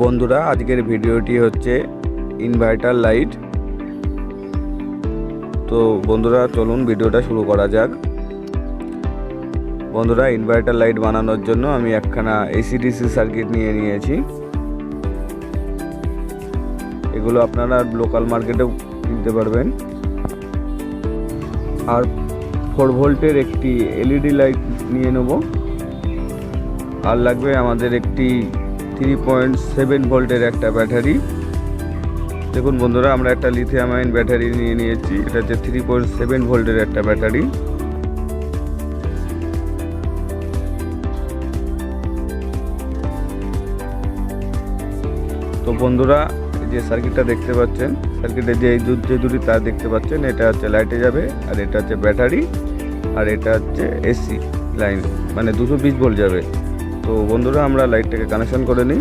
বন্ধুরা, আজকের ভিডিওটি হচ্ছে ইনভার্টার লাইট। তো বন্ধুরা, চলুন ভিডিওটা শুরু করা যাক। বন্ধুরা, ইনভার্টার লাইট বানানোর জন্য আমি একখানা এসিডিসি সার্কিট নিয়ে নিয়েছি। এগুলো আপনারা লোকাল মার্কেটেও কিনতে পারবেন। আর ফোর ভোল্টের একটি এলইডি লাইট নিয়ে নেব। আর লাগবে আমাদের একটি থ্রি পয়েন্ট সেভেন ভোল্টের একটা ব্যাটারি। দেখুন বন্ধুরা, আমরা একটা লিথিয়াম আয়ন ব্যাটারি নিয়ে নিয়েছি। এটা হচ্ছে থ্রি পয়েন্ট সেভেন ভোল্টের একটা ব্যাটারি। তো বন্ধুরা যে সার্কিটটা দেখতে পাচ্ছেন সার্কিটে যে যে দুটি তার দেখতে পাচ্ছেন, এটা হচ্ছে লাইটে যাবে আর এটা হচ্ছে ব্যাটারি, আর এটা হচ্ছে এসি লাইন মানে দুশো বিশ ভোল্ট যাবে। তো বন্ধুরা, আমরা লাইটটাকে কানেকশন করে নিই।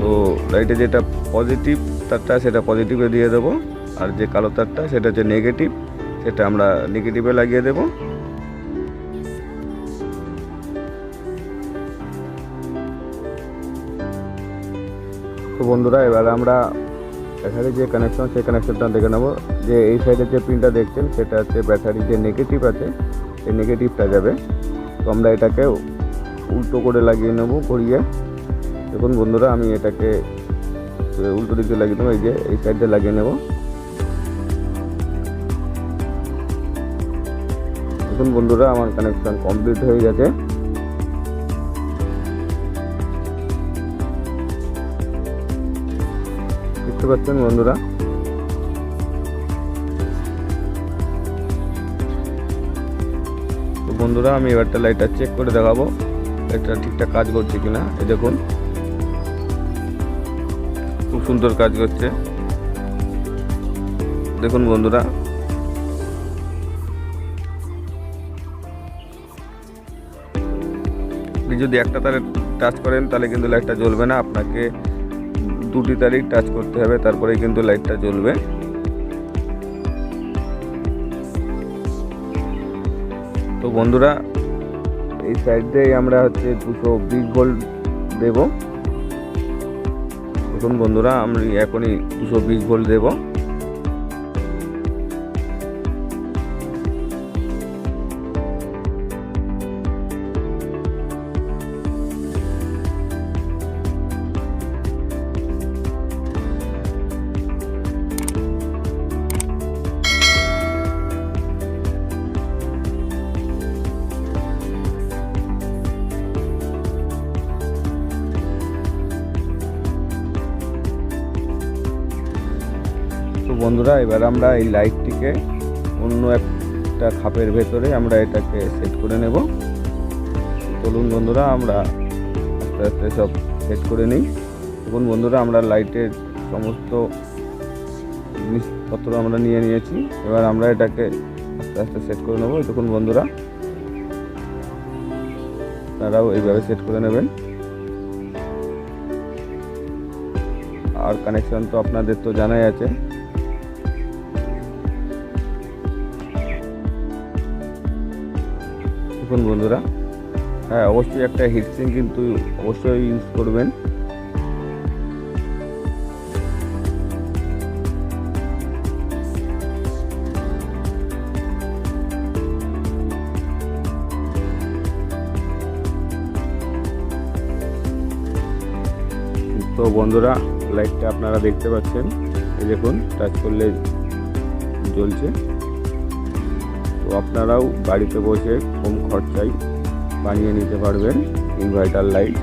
তো লাইটে যেটা পজিটিভ তারটা সেটা পজিটিভে দিয়ে দেবো। আর যে কালো তারটা, সেটা হচ্ছে নেগেটিভ সেটা আমরা নেগেটিভে লাগিয়ে দেবো। তো বন্ধুরা, এবার আমরা এখানে যে কানেকশন সেই কানেকশনটা দেখে নেব। যে এই সাইডের যে পিনটা দেখছেন, সেটা হচ্ছে ব্যাটারি যে নেগেটিভ আছে, সেই নেগেটিভটা যাবে। আমরা এটাকে উল্টো করে লাগিয়ে নেব ঘুরিয়ে দেখুন বন্ধুরা, আমি এটাকে উল্টো দিকে লাগিয়ে নেব এই যে এই সাইডে লাগিয়ে নেব। দেখুন বন্ধুরা, আমার কানেকশন কমপ্লিট হয়ে গেছে। দেখতে পাচ্ছেন বন্ধুরা? বন্ধুরা, আমি এবারটা লাইটটা চেক করে দেখাবো এটা ঠিকঠাক কাজ করছে কিনা। এই দেখুন, খুব সুন্দর কাজ করছে। দেখুন বন্ধুরা, আপনি যদি একটা তারে টাচ করেন, তাহলে কিন্তু লাইটটা জ্বলবে না। আপনাকে দুটি তারিখ টাচ করতে হবে তারপরে কিন্তু লাইটটা জ্বলবে। বন্ধুরা, এই সাইড দিয়ে আমরা হচ্ছে দুশো বিশ ভোল্ট দেব। দেখুন বন্ধুরা, আমি এখনই দুশো বিশ ভোল্ট দেব। বন্ধুরা, এবার আমরা এই লাইটটিকে অন্য একটা খাপের ভেতরে আমরা এটাকে সেট করে নেব। চলুন বন্ধুরা, আমরা আস্তে আস্তে সব সেট করে নিই। দেখুন বন্ধুরা, আমরা লাইটের সমস্ত জিনিসপত্র আমরা নিয়ে নিয়েছি। এবার আমরা এটাকে আস্তে আস্তে সেট করে নেব। দেখুন বন্ধুরা, আপনারাও এইভাবে সেট করে নেবেন। আর কানেকশন তো আপনাদের তো জানাই আছে। দেখুন বন্ধুরা। হ্যাঁ অবশ্যই একটা হিটসিং কিন্তু অবশ্যই ইউজ করবেন। তো বন্ধুরা লাইটটা আপনারা দেখতে পাচ্ছেন। দেখুন টাচ করলে জ্বলছে। আপনারাও বাড়িতে বসে কম খরচায় বানিয়ে নিতে পারবেন ইনভার্টার লাইট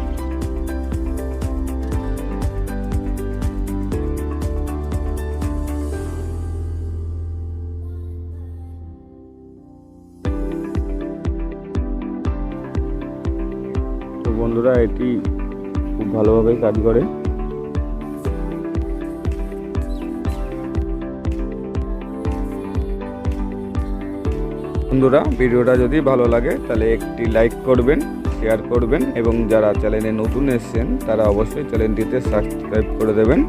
তো বন্ধুরা, এটি খুব ভালোভাবে কাজ করে। বন্ধুরা, ভিডিওটা যদি ভালো লাগে, তাহলে একটি লাইক করবেন শেয়ার করবেন এবং যারা চ্যানেলে নতুন এসছেন, তারা অবশ্যই চ্যানেলটিতে সাবস্ক্রাইব করে দেবেন।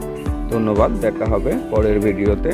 ধন্যবাদ, দেখা হবে পরের ভিডিওতে